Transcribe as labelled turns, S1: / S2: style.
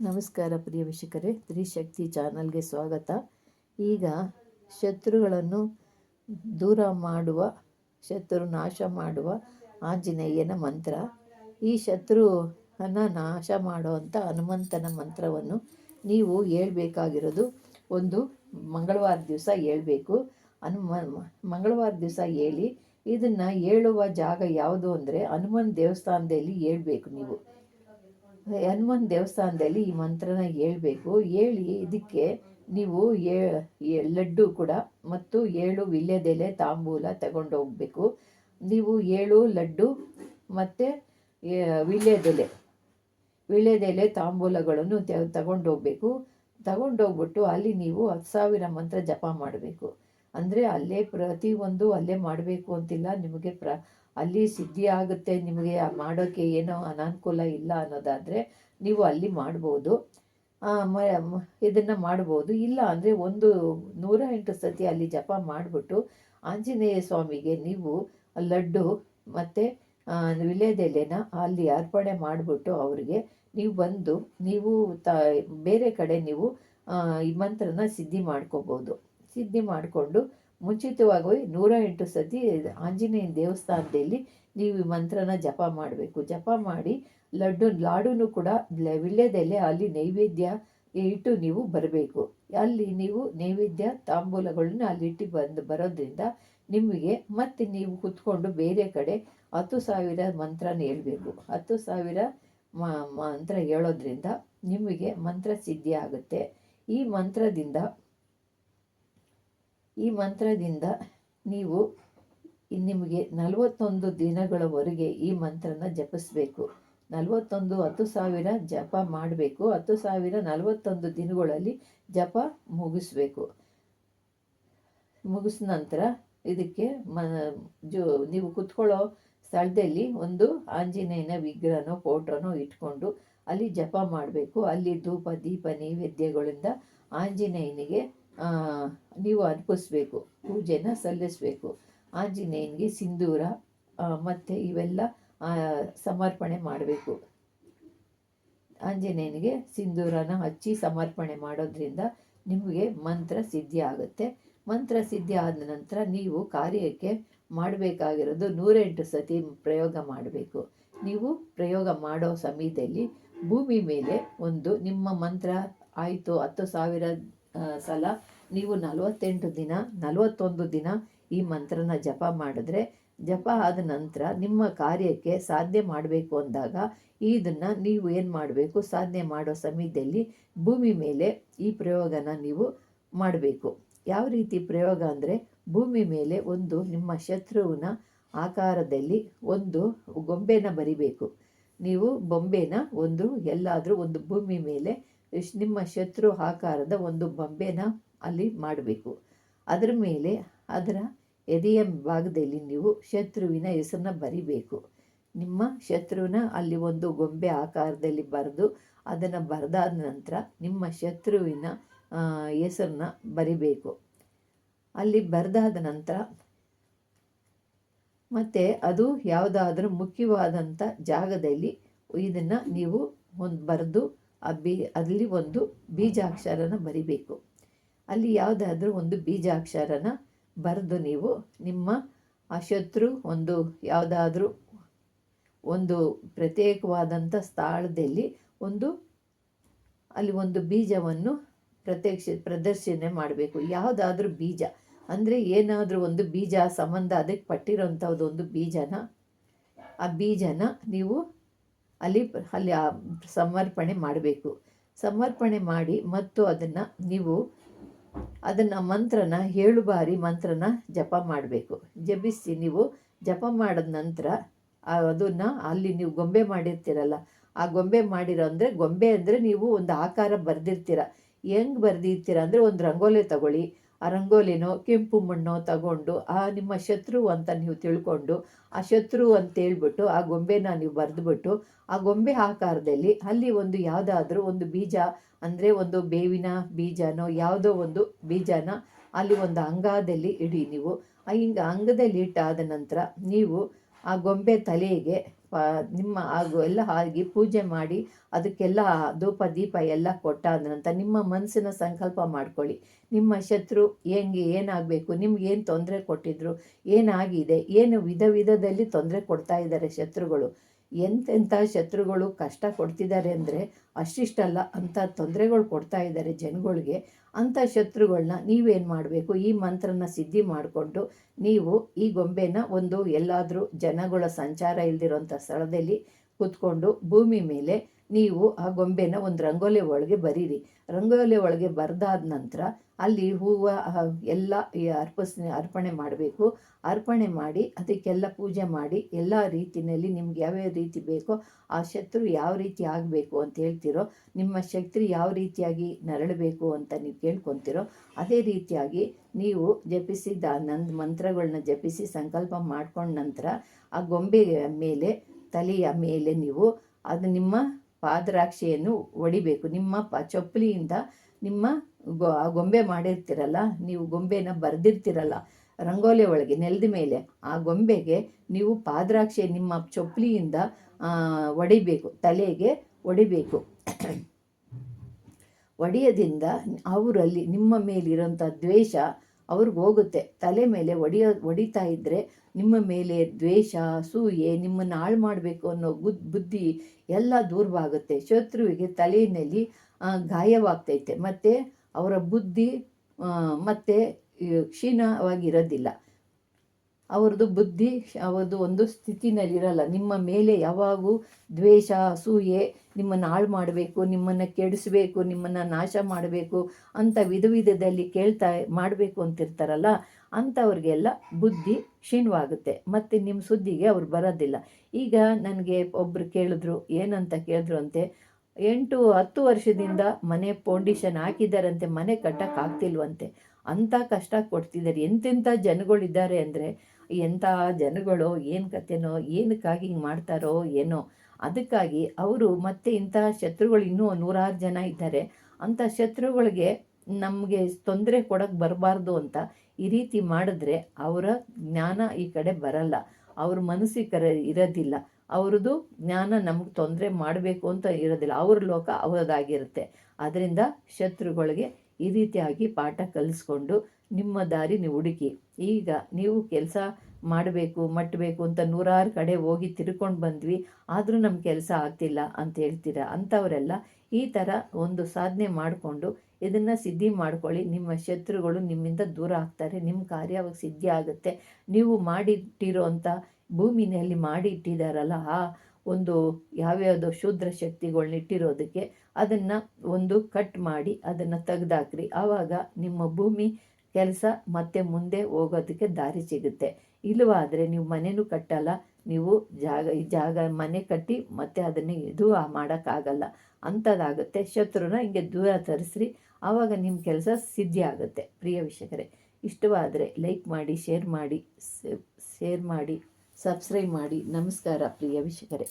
S1: ನಮಸ್ಕಾರ ಪ್ರಿಯ ವೀಕ್ಷಕರೇ, ತ್ರಿಶಕ್ತಿ ಚಾನಲ್ಗೆ ಸ್ವಾಗತ. ಈಗ ಶತ್ರುಗಳನ್ನು ದೂರ ಮಾಡುವ, ಶತ್ರು ನಾಶ ಮಾಡುವ ಆಂಜನೇಯನ ಮಂತ್ರ. ಈ ಶತ್ರುವನ್ನು ನಾಶ ಮಾಡುವಂಥ ಹನುಮಂತನ ಮಂತ್ರವನ್ನು ನೀವು ಹೇಳ್ಬೇಕಾಗಿರೋದು ಒಂದು ಮಂಗಳವಾರ ದಿವಸ ಹೇಳ್ಬೇಕು. ಹನುಮ, ಮಂಗಳವಾರ ದಿವಸ ಹೇಳಿ, ಇದನ್ನು ಹೇಳುವ ಜಾಗ ಯಾವುದು ಅಂದರೆ ಹನುಮನ್ ದೇವಸ್ಥಾನದಲ್ಲಿ ಹೇಳ್ಬೇಕು ನೀವು. ಹನುಮನ್ ದೇವಸ್ಥಾನದಲ್ಲಿ ಈ ಮಂತ್ರನ ಹೇಳ್ಬೇಕು. ಹೇಳಿ ಇದಕ್ಕೆ ನೀವು ಏ ಲಡ್ಡು ಕೂಡ ಮತ್ತು ಏಳು ವಿಳ್ಯದೆಲೆ ತಾಂಬೂಲ ತಗೊಂಡು ಹೋಗ್ಬೇಕು. ನೀವು ಏಳು ಲಡ್ಡು ಮತ್ತು ವಿಳ್ಯದೆಲೆ ವಿಳ್ಯದೆಲೆ ತಾಂಬೂಲಗಳನ್ನು ತಗೊಂಡು ಹೋಗ್ಬೇಕು. ತಗೊಂಡೋಗ್ಬಿಟ್ಟು ಅಲ್ಲಿ ನೀವು ಹತ್ತು ಸಾವಿರ ಮಂತ್ರ ಜಪ ಮಾಡಬೇಕು. ಅಂದರೆ ಅಲ್ಲೇ ಪ್ರತಿಯೊಂದು ಅಲ್ಲೇ ಮಾಡಬೇಕು ಅಂತಿಲ್ಲ, ನಿಮಗೆ ಪ್ರ ಅಲ್ಲಿ ಸಿದ್ಧಿ ಆಗುತ್ತೆ, ನಿಮಗೆ ಮಾಡೋಕ್ಕೆ ಏನೋ ಅನಾನುಕೂಲ ಇಲ್ಲ ಅನ್ನೋದಾದರೆ ನೀವು ಅಲ್ಲಿ ಮಾಡ್ಬೋದು. ಇದನ್ನು ಮಾಡ್ಬೋದು. ಇಲ್ಲ ಅಂದರೆ ಒಂದು ನೂರ ಎಂಟು ಸತಿ ಅಲ್ಲಿ ಜಪ ಮಾಡಿಬಿಟ್ಟು ಆಂಜನೇಯ ಸ್ವಾಮಿಗೆ ನೀವು ಲಡ್ಡು ಮತ್ತು ವಿಲೇದೆಲೆನ ಅಲ್ಲಿ ಅರ್ಪಣೆ ಮಾಡಿಬಿಟ್ಟು ಅವರಿಗೆ ನೀವು ಬಂದು ನೀವು ತ, ಬೇರೆ ಕಡೆ ನೀವು ಈ ಮಂತ್ರನ ಸಿದ್ಧಿ ಮಾಡ್ಕೋಬೋದು. ಸಿದ್ಧಿ ಮಾಡಿಕೊಂಡು ಮುಂಚಿತವಾಗಿ ನೂರ ಎಂಟು ಸತಿ ಆಂಜನೇಯನ ದೇವಸ್ಥಾನದಲ್ಲಿ ನೀವು ಈ ಮಂತ್ರನ ಜಪ ಮಾಡಬೇಕು. ಜಪ ಮಾಡಿ ಲಡ್ಡು, ಲಾಡುನು ಕೂಡ ವಿಳ್ಯದೆಲೆ, ಅಲ್ಲಿ ನೈವೇದ್ಯ ಇಟ್ಟು ನೀವು ಬರಬೇಕು. ಅಲ್ಲಿ ನೀವು ನೈವೇದ್ಯ ತಾಂಬೂಲಗಳನ್ನ ಅಲ್ಲಿ ಇಟ್ಟು ಬಂದು ಬರೋದ್ರಿಂದ ನಿಮಗೆ ಮತ್ತೆ ನೀವು ಕುತ್ಕೊಂಡು ಬೇರೆ ಕಡೆ ಹತ್ತು ಸಾವಿರ ಮಂತ್ರನ ಹೇಳಬೇಕು. ಹತ್ತು ಸಾವಿರ ಮಂತ್ರ ಹೇಳೋದ್ರಿಂದ ನಿಮಗೆ ಮಂತ್ರ ಸಿದ್ಧಿ ಆಗುತ್ತೆ. ಈ ಮಂತ್ರದಿಂದ ಈ ಮಂತ್ರದಿಂದ ನೀವು ನಿಮಗೆ ನಲವತ್ತೊಂದು ದಿನಗಳವರೆಗೆ ಈ ಮಂತ್ರನ ಜಪಿಸಬೇಕು. ನಲವತ್ತೊಂದು ಹತ್ತು ಸಾವಿರ ಜಪ ಮಾಡಬೇಕು. ಹತ್ತು ಸಾವಿರ ನಲವತ್ತೊಂದು ದಿನಗಳಲ್ಲಿ ಜಪ ಮುಗಿಸ್ಬೇಕು. ಮುಗಿಸಿದ ನಂತರ ಇದಕ್ಕೆ ಮ, ಜೋ, ನೀವು ಕುತ್ಕೊಳ್ಳೋ ಸ್ಥಳದಲ್ಲಿ ಒಂದು ಆಂಜನೇಯನ ವಿಗ್ರಹನೋ ಫೋಟೋನೋ ಇಟ್ಕೊಂಡು ಅಲ್ಲಿ ಜಪ ಮಾಡಬೇಕು. ಅಲ್ಲಿ ಧೂಪ, ದೀಪ, ನೈವೇದ್ಯಗಳಿಂದ ಆಂಜನೇಯನಿಗೆ ನೀವು ಅರ್ಪಿಸ್ಬೇಕು, ಪೂಜೆನ ಸಲ್ಲಿಸಬೇಕು. ಆಂಜನೇಯನಿಗೆ ಸಿಂಧೂರ ಮತ್ತು ಇವೆಲ್ಲ ಸಮರ್ಪಣೆ ಮಾಡಬೇಕು. ಆಂಜನೇಯನಿಗೆ ಸಿಂಧೂರನ ಹಚ್ಚಿ ಸಮರ್ಪಣೆ ಮಾಡೋದ್ರಿಂದ ನಿಮಗೆ ಮಂತ್ರ ಸಿದ್ಧಿ ಆಗುತ್ತೆ. ಮಂತ್ರ ಸಿದ್ಧಿ ಆದ ನಂತರ ನೀವು ಕಾರ್ಯಕ್ಕೆ ಮಾಡಬೇಕಾಗಿರೋದು ನೂರೆಂಟು ಸತಿ ಪ್ರಯೋಗ ಮಾಡಬೇಕು. ನೀವು ಪ್ರಯೋಗ ಮಾಡೋ ಸಮಯದಲ್ಲಿ ಭೂಮಿ ಮೇಲೆ ಒಂದು ನಿಮ್ಮ ಮಂತ್ರ ಆಯಿತು ಹತ್ತು ಸಾವಿರ ಸಲ ನೀವು ನಲವತ್ತೆಂಟು ದಿನ, ನಲವತ್ತೊಂದು ದಿನ ಈ ಮಂತ್ರನ ಜಪ ಮಾಡಿದ್ರೆ, ಜಪ ಆದ ನಂತರ ನಿಮ್ಮ ಕಾರ್ಯಕ್ಕೆ ಸಾಧನೆ ಮಾಡಬೇಕು ಅಂದಾಗ, ಇದನ್ನು ನೀವು ಏನು ಮಾಡಬೇಕು? ಸಾಧನೆ ಮಾಡೋ ಸಮಯದಲ್ಲಿ ಭೂಮಿ ಮೇಲೆ ಈ ಪ್ರಯೋಗನ ನೀವು ಮಾಡಬೇಕು. ಯಾವ ರೀತಿ ಪ್ರಯೋಗ ಅಂದರೆ, ಭೂಮಿ ಮೇಲೆ ಒಂದು ನಿಮ್ಮ ಶತ್ರುವಿನ ಆಕಾರದಲ್ಲಿ ಒಂದು ಗೊಂಬೆನ ಬರಿಬೇಕು. ನೀವು ಬೊಂಬೆನ ಒಂದು, ಎಲ್ಲಾದರೂ ಒಂದು ಭೂಮಿ ಮೇಲೆ, ನಿಮ್ಮ ಶತ್ರು ಆಕಾರದ ಒಂದು ಬೊಂಬೆನ ಅಲ್ಲಿ ಮಾಡಬೇಕು. ಅದರ ಮೇಲೆ ಅದರ ಎದೆಯ ಭಾಗದಲ್ಲಿ ನೀವು ಶತ್ರುವಿನ ಹೆಸರನ್ನ ಬರಿಬೇಕು. ನಿಮ್ಮ ಶತ್ರುವಿನ ಅಲ್ಲಿ ಒಂದು ಗೊಂಬೆ ಆಕಾರದಲ್ಲಿ ಬರೆದು ಅದನ್ನು ಬರೆದಾದ ನಂತರ ನಿಮ್ಮ ಶತ್ರುವಿನ ಹೆಸರನ್ನ ಬರಿಬೇಕು. ಅಲ್ಲಿ ಬರೆದಾದ ನಂತರ ಮತ್ತು ಅದು ಯಾವುದಾದ್ರೂ ಮುಖ್ಯವಾದಂಥ ಜಾಗದಲ್ಲಿ ಇದನ್ನು ನೀವು ಒಂದು ಬರೆದು ಆ ಬೀ ಅಲ್ಲಿ ಒಂದು ಬೀಜಾಕ್ಷರನ ಬರಿಬೇಕು. ಅಲ್ಲಿ ಯಾವುದಾದ್ರೂ ಒಂದು ಬೀಜಾಕ್ಷರನ ಬರೆದು ನೀವು ನಿಮ್ಮ ಆ ಶತ್ರು ಒಂದು ಯಾವುದಾದ್ರೂ ಒಂದು ಪ್ರತ್ಯೇಕವಾದಂಥ ಸ್ಥಳದಲ್ಲಿ ಒಂದು ಅಲ್ಲಿ ಒಂದು ಬೀಜವನ್ನು ಪ್ರತ್ಯಕ್ಷ ಪ್ರದರ್ಶನೆ ಮಾಡಬೇಕು. ಯಾವುದಾದ್ರೂ ಬೀಜ. ಅಂದರೆ ಏನಾದರೂ ಒಂದು ಬೀಜ ಸಂಬಂಧ ಅದಕ್ಕೆ ಪಟ್ಟಿರೋಂಥದ್ದು ಒಂದು ಬೀಜನ, ಆ ಬೀಜನ ನೀವು ಅಲ್ಲಿ ಅಲ್ಲಿ ಸಮರ್ಪಣೆ ಮಾಡಬೇಕು. ಸಮರ್ಪಣೆ ಮಾಡಿ ಮತ್ತು ಅದನ್ನು ನೀವು ಅದನ್ನು ಮಂತ್ರನ ಏಳು ಬಾರಿ ಮಂತ್ರನ ಜಪ ಮಾಡಬೇಕು. ಜಪಿಸಿ ನೀವು ಜಪ ಮಾಡಿದ ನಂತರ ಅದನ್ನು ಅಲ್ಲಿ ನೀವು ಗೊಂಬೆ ಮಾಡಿರ್ತೀರಲ್ಲ, ಆ ಗೊಂಬೆ ಮಾಡಿರೋ ಅಂದರೆ ಗೊಂಬೆ ಅಂದರೆ ನೀವು ಒಂದು ಆಕಾರ ಬರೆದಿರ್ತೀರ. ಹೆಂಗೆ ಬರೆದಿರ್ತೀರ ಅಂದರೆ ಒಂದು ರಂಗೋಲಿ ತಗೊಳ್ಳಿ. ಆ ರಂಗೋಲಿನೋ, ಕೆಂಪು ಮಣ್ಣೋ ತಗೊಂಡು ಆ ನಿಮ್ಮ ಶತ್ರು ಅಂತ ನೀವು ತಿಳ್ಕೊಂಡು ಆ ಶತ್ರು ಅಂತ ಹೇಳ್ಬಿಟ್ಟು ಆ ಗೊಂಬೆನ ನೀವು ಬರೆದ್ಬಿಟ್ಟು ಆ ಗೊಂಬೆ ಆಕಾರದಲ್ಲಿ ಅಲ್ಲಿ ಒಂದು ಯಾವುದಾದ್ರೂ ಒಂದು ಬೀಜ, ಅಂದರೆ ಒಂದು ಬೇವಿನ ಬೀಜನೋ ಯಾವುದೋ ಒಂದು ಬೀಜನ ಅಲ್ಲಿ ಒಂದು ಅಂಗದಲ್ಲಿ ಇಡಿ ನೀವು. ಹಿಂಗೆ ಅಂಗದಲ್ಲಿ ಇಟ್ಟಾದ ನಂತರ ನೀವು ಆ ಗೊಂಬೆ ತಲೆಗೆ ನಿಮ್ಮ ಹಾಗೂ ಎಲ್ಲ ಆಗಿ ಪೂಜೆ ಮಾಡಿ ಅದಕ್ಕೆಲ್ಲ ಧೂಪ, ದೀಪ ಎಲ್ಲ ಕೊಟ್ಟಾದ ನಂತರ ನಿಮ್ಮ ಮನಸ್ಸಿನ ಸಂಕಲ್ಪ ಮಾಡ್ಕೊಳ್ಳಿ. ನಿಮ್ಮ ಶತ್ರು ಹೆಂಗೆ, ಏನಾಗಬೇಕು, ನಿಮ್ಗೆ ಏನು ತೊಂದರೆ ಕೊಟ್ಟಿದ್ರು, ಏನಾಗಿದೆ, ಏನು ವಿಧ ವಿಧದಲ್ಲಿ ತೊಂದರೆ ಕೊಡ್ತಾ ಇದ್ದಾರೆ ಶತ್ರುಗಳು ಎಂತೆಂಥ ಶತ್ರುಗಳು ಕಷ್ಟ ಕೊಡ್ತಿದ್ದಾರೆ ಅಂದರೆ ಅಷ್ಟಿಷ್ಟಲ್ಲ, ಅಂಥ ತೊಂದರೆಗಳು ಕೊಡ್ತಾ ಇದ್ದಾರೆ ಜನಗಳಿಗೆ. ಅಂಥ ಶತ್ರುಗಳನ್ನ ನೀವೇನು ಮಾಡಬೇಕು? ಈ ಮಂತ್ರನ ಸಿದ್ಧಿ ಮಾಡಿಕೊಂಡು ನೀವು ಈ ಗೊಂಬೆನ ಒಂದು ಎಲ್ಲಾದರೂ ಜನಗಳ ಸಂಚಾರ ಇಲ್ದಿರೋಂಥ ಸ್ಥಳದಲ್ಲಿ ಕೂತ್ಕೊಂಡು ಭೂಮಿ ಮೇಲೆ ನೀವು ಆ ಗೊಂಬೆನ ಒಂದು ರಂಗೋಲಿ ಒಳಗೆ ಬರೀರಿ. ರಂಗೋಲಿ ಒಳಗೆ ಬರೆದಾದ ನಂತರ ಅಲ್ಲಿ ಹೂವು ಎಲ್ಲ ಅರ್ಪಿಸ್, ಅರ್ಪಣೆ ಮಾಡಬೇಕು. ಅರ್ಪಣೆ ಮಾಡಿ ಅದಕ್ಕೆಲ್ಲ ಪೂಜೆ ಮಾಡಿ ಎಲ್ಲ ರೀತಿಯಲ್ಲಿ ನಿಮ್ಗೆ ಯಾವ್ಯಾವ ರೀತಿ ಬೇಕೋ ಆ ಶತ್ರು ಯಾವ ರೀತಿ ಆಗಬೇಕು ಅಂತ ಹೇಳ್ತಿರೋ, ನಿಮ್ಮ ಶಕ್ತಿ ಯಾವ ರೀತಿಯಾಗಿ ನರಳಬೇಕು ಅಂತ ನೀವು ಕೇಳ್ಕೊತಿರೋ, ಅದೇ ರೀತಿಯಾಗಿ ನೀವು ಜಪಿಸಿದ ನಂದು ಮಂತ್ರಗಳನ್ನ ಜಪಿಸಿ ಸಂಕಲ್ಪ ಮಾಡ್ಕೊಂಡ ನಂತರ ಆ ಗೊಂಬೆ ಮೇಲೆ, ತಲೆಯ ಮೇಲೆ ನೀವು ಅದು ನಿಮ್ಮ ಪಾದರಾಕ್ಷಿಯನ್ನು ಒಡಿಬೇಕು. ನಿಮ್ಮ ಪ ಚಪ್ಪಲಿಯಿಂದ ನಿಮ್ಮ ಗೊ ಗೊಂಬೆ ಮಾಡಿರ್ತಿರಲ್ಲ, ನೀವು ಗೊಂಬೆನ ಬರೆದಿರ್ತಿರಲ್ಲ, ರಂಗೋಲಿ ಒಳಗೆ, ನೆಲದ ಮೇಲೆ, ಆ ಗೊಂಬೆಗೆ ನೀವು ಪಾದರಾಕ್ಷಿ ನಿಮ್ಮ ಚಪ್ಪಲಿಯಿಂದ ಒಡಿಬೇಕು, ತಲೆಗೆ ಒಡಿಬೇಕು. ಒಡೆಯೋದ್ರಿಂದ ಅವರಲ್ಲಿ ನಿಮ್ಮ ಮೇಲಿರೋಂಥ ದ್ವೇಷ ಅವ್ರಿಗೆ ಹೋಗುತ್ತೆ. ತಲೆ ಮೇಲೆ ಒಡೆಯೋ, ಒಡಿತಾ ಇದ್ದರೆ ನಿಮ್ಮ ಮೇಲೆ ದ್ವೇಷ, ಸೂಯೆ, ನಿಮ್ಮನ್ನು ಹಾಳು ಮಾಡಬೇಕು ಅನ್ನೋ ಗುದ್ ಬುದ್ಧಿ ಎಲ್ಲ ದೂರವಾಗುತ್ತೆ. ಶತ್ರುವಿಗೆ ತಲೆಯಲ್ಲಿ ಗಾಯವಾಗ್ತೈತೆ. ಮತ್ತು ಅವರ ಬುದ್ಧಿ ಮತ್ತು ಕ್ಷೀಣವಾಗಿರೋದಿಲ್ಲ. ಅವ್ರದ್ದು ಬುದ್ಧಿ ಅವ್ರದ್ದು ಒಂದು ಸ್ಥಿತಿನಲ್ಲಿರಲ್ಲ. ನಿಮ್ಮ ಮೇಲೆ ಯಾವಾಗೂ ದ್ವೇಷ, ಅಸೂಯೆ ನಿಮ್ಮನ್ನು ಹಾಳು ಮಾಡಬೇಕು, ನಿಮ್ಮನ್ನು ಕೆಡಿಸಬೇಕು, ನಿಮ್ಮನ್ನು ನಾಶ ಮಾಡಬೇಕು ಅಂತ ವಿಧ ವಿಧದಲ್ಲಿ ಕೇಳ್ತಾ ಮಾಡಬೇಕು ಅಂತಿರ್ತಾರಲ್ಲ ಅಂಥವ್ರಿಗೆಲ್ಲ ಬುದ್ಧಿ ಕ್ಷೀಣವಾಗುತ್ತೆ. ಮತ್ತು ನಿಮ್ಮ ಸುದ್ದಿಗೆ ಅವ್ರು ಬರೋದಿಲ್ಲ. ಈಗ ನನಗೆ ಒಬ್ಬರು ಕೇಳಿದ್ರು, ಏನಂತ ಕೇಳಿದ್ರು ಅಂತೆ, ಎಂಟು, ಹತ್ತು ವರ್ಷದಿಂದ ಮನೆ ಫೌಂಡೇಶನ್ ಹಾಕಿದ್ದಾರಂತೆ ಮನೆ ಕಟ್ಟೋಕ್ಕಾಗ್ತಿಲ್ವಂತೆ. ಅಂಥ ಕಷ್ಟ ಕೊಡ್ತಿದ್ದಾರೆ ಎಂತೆಂಥ ಜನಗಳಿದ್ದಾರೆ ಅಂದರೆ ಎಂಥ ಜನಗಳು ಏನು ಕತೆನೋ ಏನಕ್ಕಾಗಿ ಹಿಂಗೆ ಮಾಡ್ತಾರೋ, ಏನೋ. ಅದಕ್ಕಾಗಿ ಅವರು ಮತ್ತೆ ಇಂಥ ಶತ್ರುಗಳು ಇನ್ನೂ ನೂರಾರು ಜನ ಇದ್ದಾರೆ. ಅಂಥ ಶತ್ರುಗಳಿಗೆ ನಮಗೆ ತೊಂದರೆ ಕೊಡೋಕ್ಕೆ ಬರಬಾರ್ದು ಅಂತ ಈ ರೀತಿ ಮಾಡಿದ್ರೆ ಅವರ ಜ್ಞಾನ ಈ ಕಡೆ ಬರಲ್ಲ. ಅವ್ರ ಮನಸ್ಸಿಗೆ ಇರೋದಿಲ್ಲ. ಅವ್ರದ್ದು ಜ್ಞಾನ ನಮ್ಗೆ ತೊಂದರೆ ಮಾಡಬೇಕು ಅಂತ ಇರೋದಿಲ್ಲ. ಅವ್ರ ಲೋಕ ಅವರದಾಗಿರುತ್ತೆ ಅದರಿಂದ ಶತ್ರುಗಳಿಗೆ ಈ ರೀತಿಯಾಗಿ ಪಾಠ ಕಲಿಸ್ಕೊಂಡು ನಿಮ್ಮ ದಾರಿ ನೀವು ಹುಡುಕಿ. ಈಗ ನೀವು ಕೆಲಸ ಮಾಡಬೇಕು ಮಟ್ಟಬೇಕು ಅಂತ ನೂರಾರು ಕಡೆ ಹೋಗಿ ತಿರ್ಕೊಂಡು ಬಂದ್ವಿ. ಆದರೂ ನಮ್ಮ ಕೆಲಸ ಆಗ್ತಿಲ್ಲ ಅಂತ ಹೇಳ್ತೀರ? ಅಂಥವರೆಲ್ಲ ಈ ಥರ ಒಂದು ಸಾಧನೆ ಮಾಡಿಕೊಂಡು ಇದನ್ನು ಸಿದ್ಧಿ ಮಾಡ್ಕೊಳ್ಳಿ. ನಿಮ್ಮ ಶತ್ರುಗಳು ನಿಮ್ಮಿಂದ ದೂರ ಆಗ್ತಾರೆ. ನಿಮ್ಮ ಕಾರ್ಯ ಅವಾಗ ಸಿದ್ಧಿ ಆಗುತ್ತೆ. ನೀವು ಮಾಡಿಟ್ಟಿರೋ ಅಂಥ ಭೂಮಿನಲ್ಲಿ ಮಾಡಿ ಇಟ್ಟಿದ್ದಾರಲ್ಲ ಆ ಒಂದು ಯಾವ್ಯಾವುದೋ ಶೂದ್ರ ಶಕ್ತಿಗಳನ್ನ ಇಟ್ಟಿರೋದಕ್ಕೆ ಅದನ್ನು ಒಂದು ಕಟ್ ಮಾಡಿ ಅದನ್ನು ತೆಗ್ದಾಕ್ರಿ. ಆವಾಗ ನಿಮ್ಮ ಭೂಮಿ ಕೆಲಸ ಮತ್ತೆ ಮುಂದೆ ಹೋಗೋದಕ್ಕೆ ದಾರಿ ಸಿಗುತ್ತೆ. ಇಲ್ಲವಾದರೆ ನೀವು ಮನೆಯೂ ಕಟ್ಟಲ್ಲ, ನೀವು ಜಾಗ, ಈ ಜಾಗ ಮನೆ ಕಟ್ಟಿ ಮತ್ತೆ ಅದನ್ನು ಇದು ಮಾಡೋಕ್ಕಾಗಲ್ಲ. ಅಂಥದ್ದಾಗುತ್ತೆ. ಶತ್ರುನ ಹಿಂಗೆ ದೂರ ತರಿಸ್ರಿ. ಆವಾಗ ನಿಮ್ಮ ಕೆಲಸ ಸಿದ್ಧಿ ಆಗುತ್ತೆ. ಪ್ರಿಯ ವೀಕ್ಷಕರೇ, ಇಷ್ಟವಾದರೆ ಲೈಕ್ ಮಾಡಿ ಶೇರ್ ಮಾಡಿ ಶೇರ್ ಮಾಡಿ. ಸಬ್ಸ್ಕ್ರೈಬ್ ಮಾಡಿ. ನಮಸ್ಕಾರ ಪ್ರಿಯ ವೀಕ್ಷಕರೇ.